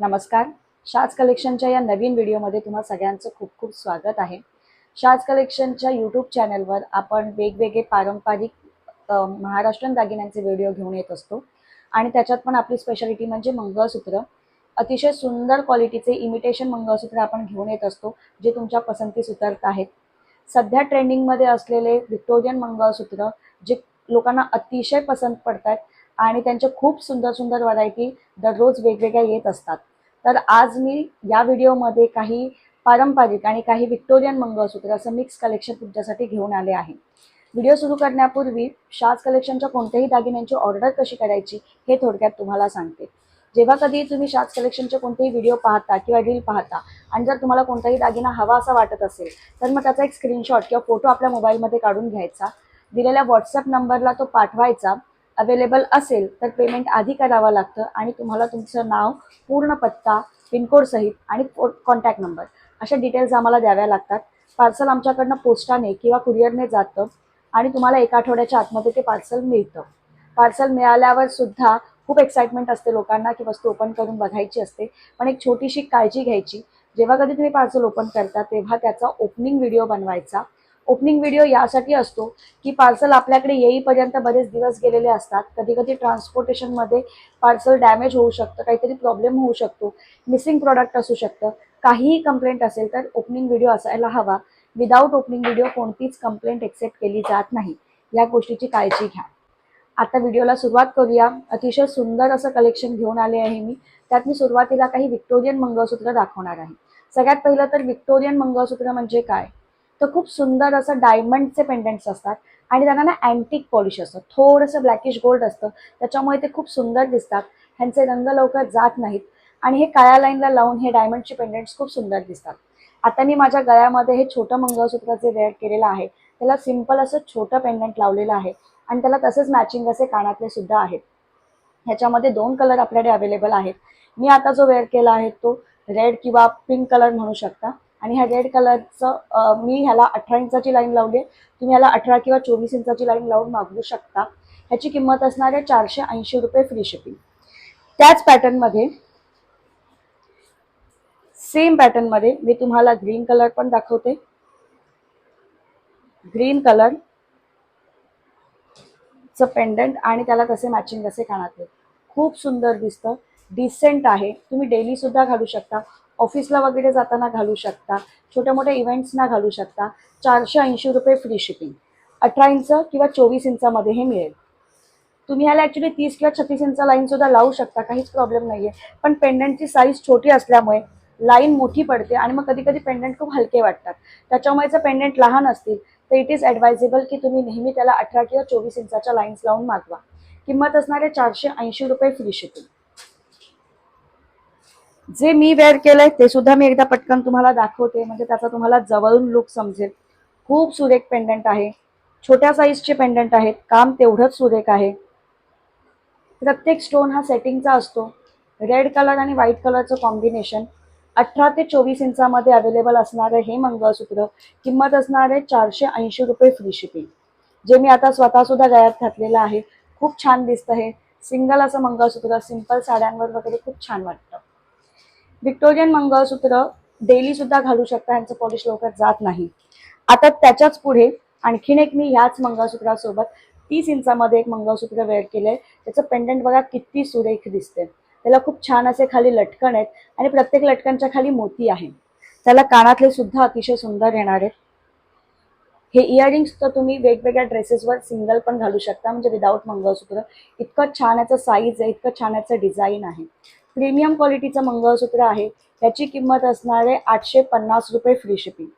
नमस्कार. शाज कलेक्शनच्या या नवीन व्हिडिओमध्ये तुम्हा सगळ्यांचं खूप खूप स्वागत आहे. शाज कलेक्शनच्या यूट्यूब चॅनलवर आपण वेगवेगळे पारंपरिक महाराष्ट्रन महाराष्ट्रीयन दागिन्यांचे व्हिडिओ घेऊन येत असतो. आणि त्याच्यात पण आपली स्पेशालिटी म्हणजे मंगळसूत्र. अतिशय सुंदर क्वालिटीचे इमिटेशन मंगळसूत्र आपण घेऊन येत असतो जे तुमच्या पसंतीस उतरत आहेत. सध्या ट्रेंडिंगमध्ये असलेले व्हिक्टोरियन मंगळसूत्र जे लोकांना अतिशय पसंत पडतात आणि त्यांच्या खूप सुंदर सुंदर व्हरायटी दररोज वेगवेगळ्या येत असतात. तर आज मी या व्हिडिओमध्ये काही पारंपरिक आणि काही व्हिक्टोरियन मंगळसूत्र असं मिक्स कलेक्शन तुमच्यासाठी घेऊन आले आहे. व्हिडिओ सुरू करण्यापूर्वी शाज कलेक्शनच्या कोणत्याही दागिन्यांची ऑर्डर कशी करायची हे थोडक्यात तुम्हाला सांगते. जेव्हा कधी तुम्ही शाज कलेक्शनचे कोणतेही व्हिडिओ पाहता किंवा रील पाहता आणि जर तुम्हाला कोणताही दागिना हवा असा वाटत असेल तर मग त्याचा एक स्क्रीनशॉट किंवा फोटो आपल्या मोबाईलमध्ये काढून घ्यायचा. दिलेल्या व्हॉट्सअप नंबरला तो पाठवायचा. अवेलेबल असेल तर पेमेंट आधी करावं लागतं आणि तुम्हाला तुमचं नाव पूर्ण पत्ता पिनकोड सहित आणि कॉन्टॅक्ट नंबर अशा डिटेल्स आम्हाला द्याव्या लागतात. पार्सल आमच्याकडनं पोस्टाने किंवा कुरिअरने जातं आणि तुम्हाला एका आठवड्याच्या आतमध्ये ते पार्सल मिळतं. पार्सल मिळाल्यावर सुद्धा खूप एक्साइटमेंट असते लोकांना की वस्तू ओपन करून बघायची असते. पण एक छोटीशी काळजी घ्यायची. जेव्हा कधी तुम्ही पार्सल ओपन करता तेव्हा त्याचा ओपनिंग व्हिडिओ बनवायचा. ओपनिंग व्हिडिओ यासाठी असतो की पार्सल आपल्याकडे येईपर्यंत बरेच दिवस गेलेले असतात. कधी कधी ट्रान्सपोर्टेशनमध्ये पार्सल डॅमेज होऊ शकतं काहीतरी प्रॉब्लेम होऊ शकतो मिसिंग प्रॉडक्ट असू शकतं. काहीही कंप्लेंट असेल तर ओपनिंग व्हिडिओ असायला हवा. विदाऊट ओपनिंग व्हिडिओ कोणतीच कंप्लेंट एक्सेप्ट केली जात नाही. या गोष्टीची काळजी घ्या. आता व्हिडिओला सुरुवात करूया. अतिशय सुंदर असं कलेक्शन घेऊन आले आहे मी. त्यात मी सुरुवातीला काही विक्टोरियन मंगळसूत्र दाखवणार आहे. सगळ्यात पहिलं तर व्हिक्टोरियन मंगळसूत्र म्हणजे काय? तर खूप सुंदर असं डायमंडचे पेंडंट्स असतात. आणि त्यांना ना अँटिक पॉलिश असतं. थोडंसं ब्लॅकिश गोल्ड असतं. त्याच्यामुळे ते खूप सुंदर दिसतात. ह्यांचे रंग लवकर जात नाहीत. आणि हे काळ्या लाईनला लावून हे डायमंडचे पेंडंट्स खूप सुंदर दिसतात. आता मी माझ्या गळ्यामध्ये हे छोटं मंगळसूत्र जे वेअर केलेलं आहे. त्याला सिंपल असं छोटं पेंडंट लावलेलं आहे. आणि त्याला तसेच मॅचिंग असे कानातले सुद्धा आहेत. ह्याच्यामध्ये दोन कलर आपल्याकडे अवेलेबल आहेत. मी आता जो वेअर केला आहे तो रेड किंवा पिंक कलर म्हणू शकता. आणि ह्या रेड कलरचं मी ह्याला अठरा इंचाची लाईन लावली आहे. तुम्ही ह्याला अठरा किंवा चोवीस इंचाची लाईन लावून मागवू शकता. ह्याची किंमत असणार आहे चारशे ऐंशी रुपये फ्री शिपिंग त्याच पॅटर्नमध्ये सेम पॅटर्नमध्ये मी तुम्हाला ग्रीन कलर पण दाखवते. ग्रीन कलर चं पेंडंट आणि त्याला कसे मॅचिंग कसे कानातले. खूप सुंदर दिसतं. डिसेंट आहे. तुम्ही डेली सुद्धा घालू शकता. ऑफिसला वगैरे जाताना घालू शकता छोट्या मोठ्या इव्हेंट्सना घालू शकता चारशे ऐंशी रुपये फ्री शिपिंग अठरा इंच किंवा चोवीस इंचामध्ये हे मिळेल. तुम्ही ह्याला ॲक्च्युली तीस किंवा छत्तीस इंच लाईन सुद्धा लावू शकता काहीच प्रॉब्लेम नाही आहे पण पेंडंटची साईज छोटी असल्यामुळे लाईन मोठी पडते आणि मग कधी कधी पेंडंट खूप हलके वाटतात. त्याच्यामुळे जर पेंडंट लहान असतील तर इट इज ॲडवायझेबल की तुम्ही नेहमी त्याला अठरा किंवा चोवीस इंचाच्या लाईन्स लावून मागवा. किंमत असणारे चारशे ऐंशी रुपये फ्री शिपिंग जे मी वेअर केलंय ते सुद्धा मी एकदा पटकन तुम्हाला दाखवते. म्हणजे त्याचा तुम्हाला जवळून लुक समजेल. खूप सुरेख पेंडंट आहे. छोट्या साईजचे पेंडंट आहेत. काम तेवढंच सुरेख आहे. प्रत्येक स्टोन हा सेटिंगचा असतो. रेड कलर आणि व्हाईट कलरचं कॉम्बिनेशन अठरा ते चोवीस इंचामध्ये अवेलेबल असणारं हे मंगळसूत्र किंमत असणार आहे चारशे ऐंशी रुपये फ्री शिपिंग जे मी आता स्वतःसुद्धा गळ्यात घातलेलं आहे. खूप छान दिसतं हे सिंगल असं मंगळसूत्र सिंपल साड्यांवर वगैरे खूप छान वाटतं. व्हिक्टोरियन मंगळसूत्र डेली सुद्धा घालू शकता यांचं पॉलिश लवकर जात नाही. आता त्याच्याच पुढे आणखीन एक मी ह्याच मंगळसूत्रासोबत तीस इंचामध्ये एक मंगळसूत्र वेअर केलंय. त्याचं पेंडंट बघा किती सुरेख दिसते त्याला खूप छान असे खाली लटकन आहेत आणि प्रत्येक लटकनच्या खाली मोती आहे. त्याला कानातले सुद्धा अतिशय सुंदर येणार आहेत. हे इयरिंग्स तर तुम्ही वेगवेगळ्या ड्रेसेसवर सिंगल पण घालू शकता म्हणजे विदाऊट मंगळसूत्र. इतकं छान याचं साईज आहे इतकं छान याचं डिझाईन आहे. प्रीमियम क्वालिटीचं मंगळसूत्र आहे. त्याची किंमत असणार आहे आठशे पन्नास रुपये free shipping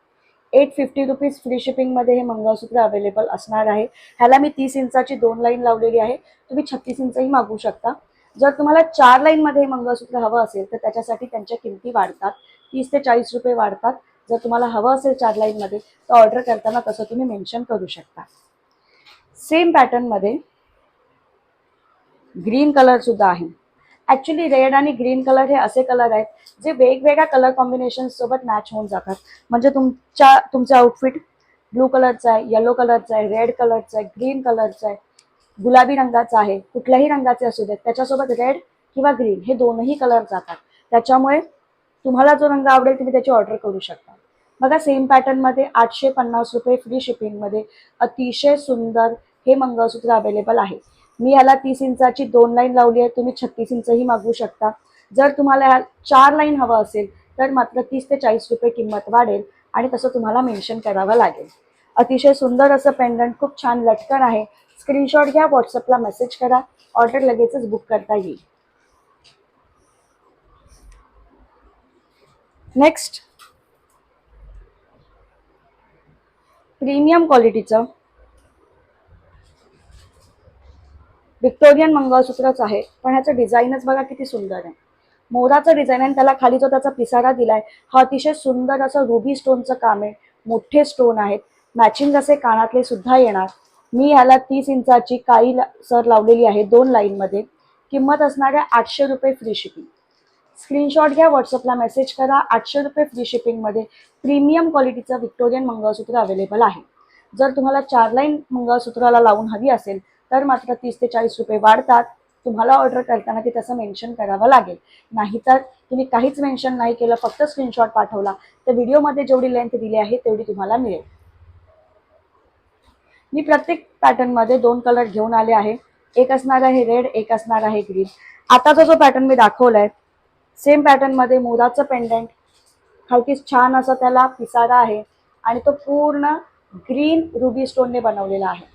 eight fifty rupees free शिपिंगमध्ये हे मंगळसूत्र अवेलेबल असणार आहे. ह्याला मी तीस इंचाची दोन लाईन लावलेली आहे. तुम्ही छत्तीस इंचही मागवू शकता. जर तुम्हाला चार लाईनमध्ये हे मंगळसूत्र हवं असेल तर त्याच्यासाठी त्यांच्या किमती वाढतात. तीस ते चाळीस रुपये वाढतात. जर तुम्हाला हवं असेल चार लाईनमध्ये तर ऑर्डर करताना तसं तुम्ही मेन्शन करू शकता. सेम पॅटर्नमध्ये ग्रीन कलरसुद्धा आहे. ॲक्च्युली रेड आणि ग्रीन कलर हे असे कलर आहेत जे वेगवेगळ्या कलर कॉम्बिनेशन सोबत मॅच होऊन जातात. म्हणजे तुमच्या तुमचं आउटफिट ब्लू कलरचं आहे येलो कलरचं आहे रेड कलरचं आहे ग्रीन कलरचं आहे गुलाबी रंगाचं आहे कुठल्याही रंगाचे असू देत त्याच्यासोबत रेड किंवा ग्रीन हे दोनही कलर जातात. त्याच्यामुळे तुम्हाला जो रंग आवडेल तुम्ही त्याची ऑर्डर करू शकता. बघा सेम पॅटर्नमध्ये आठशे पन्नास रुपये फ्री शिपिंगमध्ये अतिशय सुंदर हे मंगळसूत्र अवेलेबल आहे. मी याला तीस इंचाची दोन लाईन लावली आहे तुम्ही छत्तीस इंचही मागवू शकता. जर तुम्हाला ह्या चार लाईन हवं असेल तर मात्र तीस ते चाळीस रुपये किंमत वाढेल आणि तसं तुम्हाला मेन्शन करावं लागेल. अतिशय सुंदर असं पेंडंट खूप छान लटकन आहे. स्क्रीनशॉट घ्या व्हॉट्सअपला मेसेज करा. ऑर्डर लगेचच बुक करता येईल. नेक्स्ट प्रीमियम क्वालिटीचं विक्टोरियन मंगळसूत्रच आहे. पण ह्याचं डिझाईनच बघा किती सुंदर आहे. मोराचं डिझाईन आहे आणि त्याला खाली जो त्याचा पिसारा दिलाय हा अतिशय सुंदर असं रुबी स्टोनचं काम आहे. मोठे स्टोन आहेत. मॅचिंग असे कानातले सुद्धा येणार. मी ह्याला तीस इंचाची काळी ला- सर लावलेली आहे दोन लाईनमध्ये किंमत असणार आहे आठशे रुपये फ्री शिपिंग स्क्रीनशॉट घ्या व्हॉट्सअपला मेसेज करा. आठशे रुपये फ्री शिपिंगमध्ये प्रीमियम क्वालिटीचं व्हिक्टोरियन मंगळसूत्र अवेलेबल आहे. जर तुम्हाला चार लाईन मंगळसूत्राला लावून हवी असेल तर मात्र तीस ते चाळीस रुपये वाढतात. तुम्हाला ऑर्डर करताना ते तसं मेन्शन करावं लागेल. नाहीतर तुम्ही काहीच मेन्शन नाही केलं फक्त स्क्रीनशॉट पाठवला तर व्हिडिओमध्ये जेवढी लेंथ दिली आहे तेवढी तुम्हाला मिळेल. मी प्रत्येक पॅटर्नमध्ये दोन कलर घेऊन आले आहे. एक असणार आहे रेड एक असणार आहे ग्रीन आताचा जो पॅटर्न मी दाखवलाय सेम पॅटर्नमध्ये मोराचं पेंडंट खालती छान असं त्याला पिसारा आहे आणि तो पूर्ण ग्रीन रुबी स्टोनने बनवलेला आहे.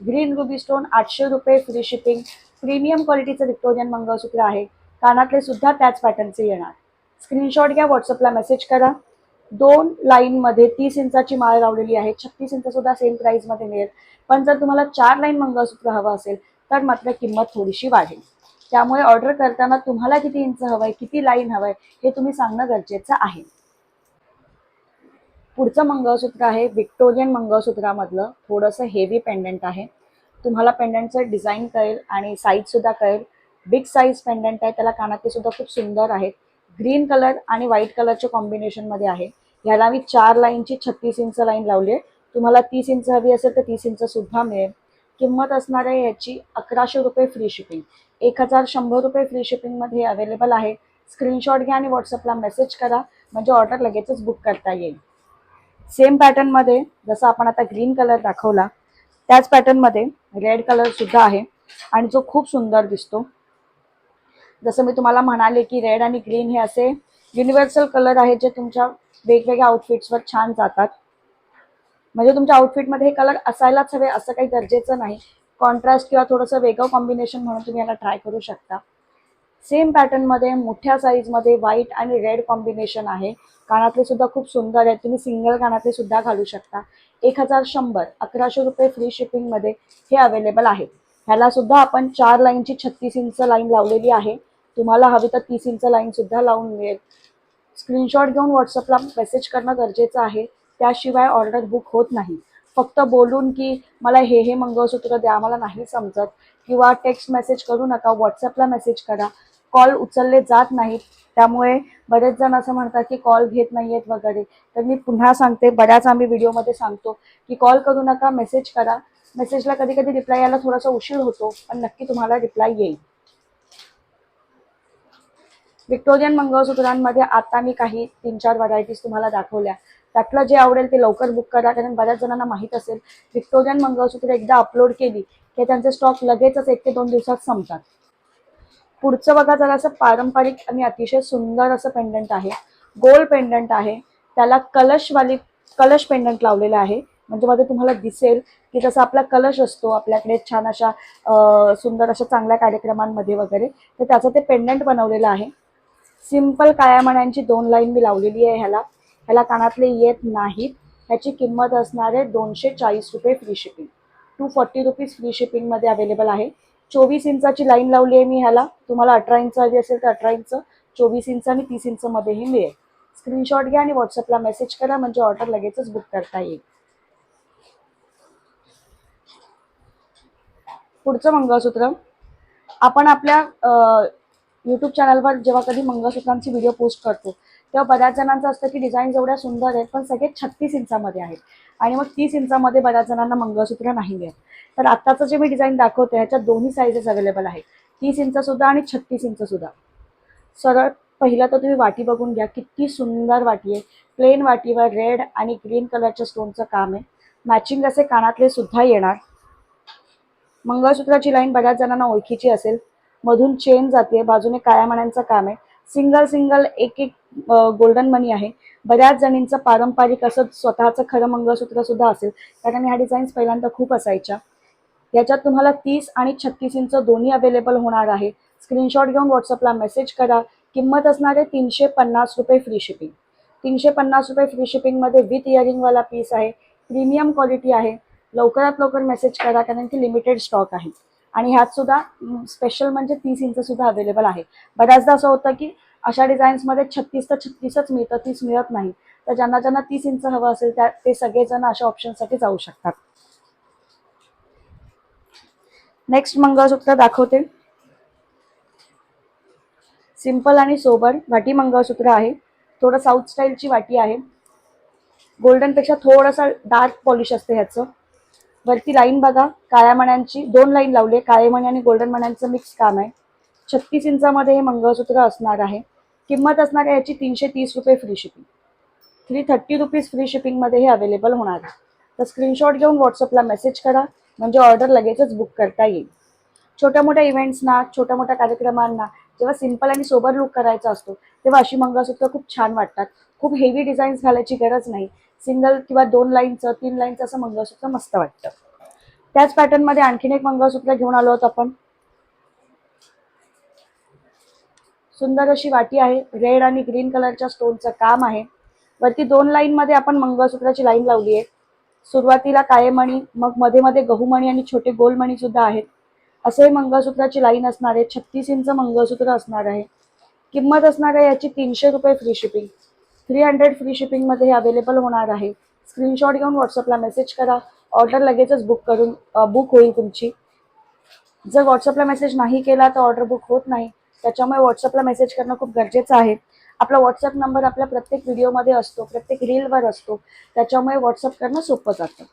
ग्रीन रुबी स्टोन आठशे रुपये फ्री शिपिंग प्रीमियम क्वालिटीचं विक्टोरियन मंगळसूत्र आहे. कानातले सुद्धा त्याच पॅटर्नचे येणार. स्क्रीनशॉट घ्या व्हॉट्सअपला मेसेज करा. दोन लाईनमध्ये तीस इंचाची माळ लावलेली आहे. छत्तीस इंच सुद्धा सेम प्राईजमध्ये मिळेल. पण जर तुम्हाला चार लाईन मंगळसूत्र हवं असेल तर मात्र किंमत थोडीशी वाढेल. त्यामुळे ऑर्डर करताना तुम्हाला किती इंच हवं आहे किती लाईन हवं आहे हे तुम्ही सांगणं गरजेचं आहे. पुढचं मंगळसूत्र आहे विक्टोरियन मंगळसूत्रामधलं थोडंसं हेवी पेंडंट आहे. तुम्हाला पेंडंटचं डिझाईन कळेल आणि साईजसुद्धा कळेल. बिग साईज पेंडंट आहे त्याला कानातले सुद्धा खूप सुंदर आहेत. ग्रीन कलर आणि व्हाईट कलरच्या कॉम्बिनेशनमध्ये आहे. ह्याला मी चार लाईनची छत्तीस इंच लाईन लावली आहे. तुम्हाला तीस इंच हवी असेल तर तीस इंच सुद्धा मिळेल. किंमत असणार आहे याची अकराशे रुपये फ्री शिपिंग एक हजार शंभर रुपये फ्री शिपिंगमध्ये अवेलेबल आहे. स्क्रीनशॉट घ्या आणि व्हॉट्सअपला मेसेज करा. म्हणजे ऑर्डर लगेचच बुक करता येईल. सेम पॅटर्नमध्ये जसं आपण आता ग्रीन कलर दाखवला त्याच पॅटर्नमध्ये रेड कलर सुद्धा आहे आणि जो खूप सुंदर दिसतो. जसं मी तुम्हाला म्हणाले की रेड आणि ग्रीन हे असे युनिव्हर्सल कलर आहेत जे तुमच्या वेगवेगळ्या आउटफिट्सवर छान जातात. म्हणजे तुमच्या आउटफिटमध्ये हे कलर असायलाच हवे असं काही गरजेचं नाही. कॉन्ट्रास्ट किंवा थोडंसं वेगळं कॉम्बिनेशन म्हणून तुम्ही याला ट्राय करू शकता. सेम पॅटर्नमध्ये मोठ्या साईजमध्ये व्हाईट आणि रेड कॉम्बिनेशन आहे. कानातले सुद्धा खूप सुंदर आहेत. तुम्ही सिंगल कानातले सुद्धा घालू शकता. एक हजार शंभर अकराशे रुपये फ्री शिपिंगमध्ये हे अवेलेबल आहेत ह्याला सुद्धा आपण चार लाईनची छत्तीस इंच लाईन लावलेली आहे. तुम्हाला हवी तर तीस इंच लाईन सुद्धा लावून मिळेल. स्क्रीनशॉट घेऊन व्हॉट्सअपला मेसेज करणं गरजेचं आहे. त्याशिवाय ऑर्डर बुक होत नाही. फक्त बोलून की मला हे हे मंगळसूत्र द्या मला नाही समजत. किंवा टेक्स्ट मेसेज करू नका व्हॉट्सअपला मेसेज करा. कॉल उचलले जात नाहीत. त्यामुळे बरेच जण असं म्हणतात की कॉल घेत नाही आहेत वगैरे. तर मी पुन्हा सांगते बऱ्याच आम्ही व्हिडिओमध्ये सांगतो की कॉल करू नका मेसेज करा. मेसेजला कधी कधी रिप्लाय यायला थोडासा उशीर होतो पण नक्की तुम्हाला रिप्लाय येईल. विक्टोरियन मंगळसूत्रांमध्ये आता मी काही तीन चार व्हरायटीज तुम्हाला दाखवल्या. त्यातलं जे आवडेल ते लवकर बुक करा कारण बऱ्याच जणांना माहीत असेल विक्टोरियन मंगळसूत्र एकदा अपलोड केली की त्यांचे स्टॉक लगेचच एक ते दोन दिवसात संपतात. पुढचं बघा जरा असं पारंपरिक आणि अतिशय सुंदर असं पेंडंट आहे. गोल पेंडंट आहे. त्याला कलशवाली कलश पेंडंट लावलेलं आहे. म्हणजे मध्ये तुम्हाला दिसेल की जसं आपला कलश असतो आपल्याकडे छान अशा सुंदर अशा चांगल्या कार्यक्रमांमध्ये वगैरे तर त्याचं ते पेंडंट बनवलेलं आहे. सिंपल काळ्या मण्यांची दोन लाईन मी लावलेली आहे ह्याला. ह्याला कानातले येत नाहीत. ह्याची किंमत असणार आहे दोनशे चाळीस रुपये free shipping two forty rupees free शिपिंगमध्ये available आहे. चोवीस इंचाची लाईन लावली आहे मी ह्याला. तुम्हाला अठरा इंच हवी असेल तर अठरा इंच चोवीस इंच आणि तीस इंचमध्येही मिळेल. स्क्रीनशॉट घ्या आणि व्हॉट्सअपला मेसेज करा म्हणजे ऑर्डर लगेचच बुक करता येईल. पुढचं मंगळसूत्र. आपण आपल्या यूट्यूब चॅनलवर जेव्हा कधी मंगळसूत्रांची व्हिडिओ पोस्ट करतो तेव्हा बऱ्याच जणांचं असतं की डिझाईन एवढ्या सुंदर आहेत पण सगळे छत्तीस इंचामध्ये आहेत. आणि मग तीस इंचामध्ये बऱ्याच जणांना मंगळसूत्र नाही मिळत. तर आत्ताचं जे मी डिझाईन दाखवते ह्याच्यात दोन्ही साईजेस अवेलेबल आहेत. तीस इंचसुद्धा आणि छत्तीस इंच सुद्धा. सरळ पहिला तर तुम्ही वाटी बघून घ्या किती सुंदर वाटी आहे. प्लेन वाटीवर रेड आणि ग्रीन कलरच्या स्टोनचं काम आहे. मॅचिंग असे कानातले सुद्धा येणार. मंगळसूत्राची लाईन बऱ्याच जणांना ओळखीची असेल. मधून चेन जाते बाजूने काळ्या मण्यांचं काम आहे. सिंगल सिंगल एक एक गोल्डन मनी आहे. बऱ्याच जणींचं पारंपरिक असं स्वतःचं खरं मंगळसूत्र सुद्धा असेल. कारण ह्या डिझाईन्स पहिल्यांदा खूप असायच्या. याच्यात तुम्हाला तीस आणि छत्तीस इंच दोन्ही अवेलेबल होणार आहे. स्क्रीनशॉट घेऊन व्हॉट्सअपला मेसेज करा. किंमत असणारे तीनशे पन्नास रुपये फ्री शिपिंग तीनशे पन्नास रुपये फ्री शिपिंगमध्ये विथ इयरिंगवाला पीस आहे. प्रीमियम क्वालिटी आहे. लवकरात लवकर मेसेज करा कारण की लिमिटेड स्टॉक आहे. आणि ह्यात सुद्धा स्पेशल म्हणजे तीस इंच सुद्धा अवेलेबल आहे. बऱ्याचदा असं होतं की अशा डिझाईन्समध्ये छत्तीस तर छत्तीसच मिळतं तीस मिळत नाही. तर ज्यांना ज्यांना तीस इंच हवं असेल त्या ते सगळेजण अशा ऑप्शनसाठी जाऊ शकतात. नेक्स्ट मंगळसूत्र दाखवते. सिंपल आणि सोबर वाटी मंगळसूत्र आहे. थोडं साऊथ स्टाईलची वाटी आहे. गोल्डनपेक्षा थोडंसं डार्क पॉलिश असते ह्याचं. वरती लाईन बघा. काळ्या मण्यांची दोन लाईन लावली. काळे मणी आणि गोल्डन मण्यांचं मिक्स काम आहे. छत्तीस इंचामध्ये हे मंगळसूत्र असणार आहे. किंमत असणार आहे याची तीनशे तीस रुपये free shipping three thirty rupees free शिपिंगमध्ये हे अवेलेबल होणार आहे. तर स्क्रीनशॉट घेऊन व्हॉट्सअपला मेसेज करा. म्हणजे ऑर्डर लगेचच बुक करता येईल. छोट्या मोठ्या इव्हेंट्सना छोट्या मोठ्या कार्यक्रमांना जेव्हा सिंपल आणि सोबर लुक करायचा असतो तेव्हा अशी मंगळसूत्र खूप छान वाटतात. खूप हेवी डिझाईन्स घालायची गरज नाही. सिंगल किंवा दोन लाईनचं तीन लाईनचं असं मंगळसूत्र मस्त वाटतं. त्याच पॅटर्नमध्ये आणखीन एक मंगळसूत्र घेऊन आलो आहोत आपण. सुंदर अशी वाटी आहे रेड आणि ग्रीन कलरच्या स्टोनचं काम आहे. वरती दोन लाईनमध्ये आपण मंगळसूत्राची लाईन लावली आहे. सुरुवातीला काळे मग मध्ये मध्ये गहूमणी आणि छोटे गोलमणी सुद्धा आहेत. असे मंगळसूत्राची लाईन असणार आहे. छत्तीस इंच मंगळसूत्र असणार आहे. किंमत असणार आहे याची तीनशे रुपये free shipping three hundred free शिपिंगमध्ये हे अवेलेबल होणार आहे. स्क्रीनशॉट घेऊन व्हॉट्सअपला मेसेज करा. ऑर्डर लगेचच बुक करून बुक होईल तुमची. जर व्हॉट्सअपला मेसेज नाही केला तर ऑर्डर बुक होत नाही. त्याच्यामुळे व्हॉट्सअपला मेसेज करणं खूप गरजेचं आहे. आपला व्हॉट्सअप नंबर आपल्या प्रत्येक व्हिडिओमध्ये असतो प्रत्येक रीलवर असतो. त्याच्यामुळे व्हॉट्सअप करणं सोपं जातं.